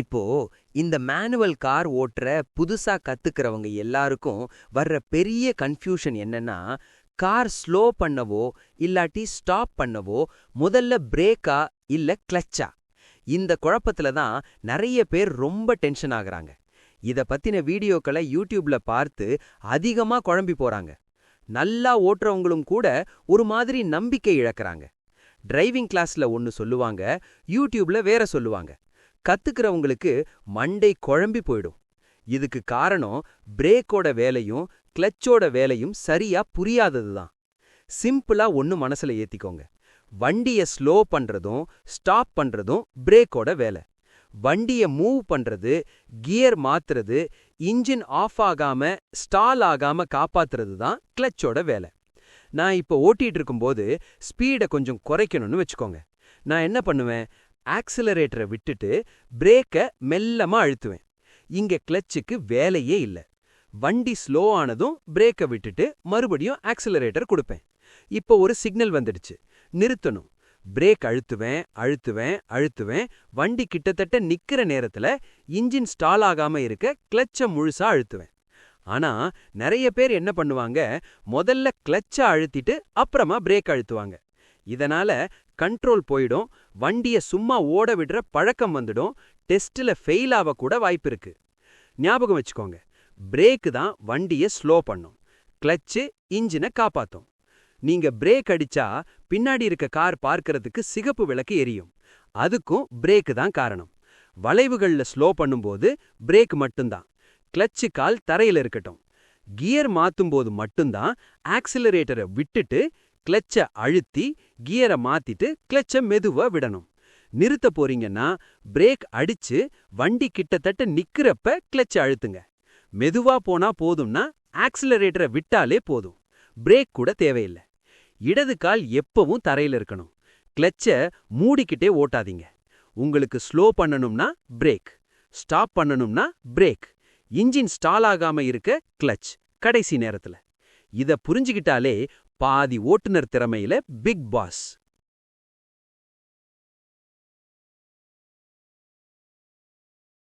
இப்போ இந்த manual car ஓட்டுற புதுசா கத்துக்கிறவங்க எல்லாருக்கும் வர்ற பெரிய கன்ஃபியூஷன் என்னன்னா கார் ஸ்லோ பண்ணவோ இல்லாட்டி ஸ்டாப் பண்ணவோ முதல்ல பிரேக்கா இல்ல கிளச்சா இந்த குழப்பத்துல தான் நிறைய பேர் ரொம்ப டென்ஷன் ஆகுறாங்க. இத பத்தின வீடியோக்களை யூடியூப்ல பார்த்து அதிகமா குழம்பி போறாங்க. நல்லா ஓட்டுறவங்களும் கூட ஒரு மாதிரி நம்பிக்கை இழக்கிறாங்க. டிரைவிங் கிளாஸ்ல ஒன்னு சொல்லுவாங்க யூடியூப்ல வேற சொல்லுவாங்க. கத்துக்கிறவங்களுக்கு மண்டை குழம்பி போயிடும். இதுக்கு காரணம் பிரேக்கோட வேலையும் கிளச்சோட வேலையும் சரியா புரியாதது தான் சிம்பிளா ஒன்னு மனசுல ஏத்திக்கோங்க. வண்டிய ஸ்லோ பண்றதும் ஸ்டாப் பண்றதும் பிரேக்கோட வேலை. வண்டிய மூவ் பண்றது கியர் மாத்துறது இன்ஜின் ஆஃப் ஆகாம ஸ்டால் ஆகாம காப்பாத்துறது தான் கிளச்சோட வேலை. நான் இப்போ ஓட்டிட்டு இருக்கும்போது ஸ்பீடை கொஞ்சம் குறைக்கணும்னு வச்சுக்கோங்க. நான் என்ன பண்ணுவேன்? ஆக்சிலரேட்டரை விட்டுட்டு பிரேக்கை மெல்லமா அழுத்துவேன். இங்க கிளச்சுக்கு வேலையே இல்ல. வண்டி ஸ்லோ ஆனதும் பிரேக்கை விட்டுட்டு மறுபடியும் ஆக்சிலரேட்டர் கொடுப்பேன். இப்போ ஒரு சிக்னல் வந்துடுச்சு. நிறுத்தணும். பிரேக் அழுத்துவேன் அழுத்துவேன் அழுத்துவேன். வண்டி கிட்டத்தட்ட நிக்கிற நேரத்துல இன்ஜின் ஸ்டால் ஆகாம இருக்க கிளச்ச முழுசா அழுத்துவேன். ஆனா நிறைய பேர் என்ன பண்ணுவாங்க? முதல்ல கிளச்ச அழுத்திட்டு அப்புறமா பிரேக் அழுத்துவாங்க. இதனால கண்ட்ரோல் போயிடும் வண்டிய சும்மா ஓட விடுற பழக்கம் வந்துடும் டெஸ்ட்ல ஃபெயில் ஆக கூட வாய்ப்பு இருக்கு. ஞாபகம் வச்சுக்கோங்க பிரேக் தான் வண்டிய ஸ்லோ பண்ணும். கிளச்சு இன்ஜினை காப்பாத்தும். நீங்க பிரேக் அடிச்சா பின்னாடி இருக்க கார் பார்க்கறதுக்கு சிகப்பு விளக்கு எரியும். அதுக்கும் பிரேக் தான் காரணம். வளைவுகள்ல ஸ்லோ பண்ணும்போது பிரேக் மட்டும்தான். கிளச்சு கால் தரையில இருக்கட்டும். கியர் மாத்தும்போது மட்டும்தான் ஆக்சிலரேட்டரை விட்டுட்டு கிளச்ச அழுத்தி கியரை மாத்திட்டு கிளச்ச மெதுவா விடணும். நிறுத்த போறீங்கன்னா பிரேக் அடிச்சு வண்டி கிட்டத்தட்ட நிக்கிறப்ப கிளச்ச அழுத்துங்க. மெதுவா போனா போதும்னா ஆக்சிலரேட்டரை விட்டாலே போதும். பிரேக் கூட தேவையில்லை. இடது கால் எப்பவும் தரையில இருக்கணும். கிளச்ச மூடிக்கிட்டே ஓட்டாதீங்க. உங்களுக்கு ஸ்லோ பண்ணணும்னா பிரேக். ஸ்டாப் பண்ணணும்னா பிரேக். இன்ஜின் ஸ்டால் ஆகாம இருக்க கிளச். கடைசி நேரத்துல. இத புரிஞ்சுகிட்டாலே பாதி ஓட்டுநர் திறமையில பிக் பாஸ்.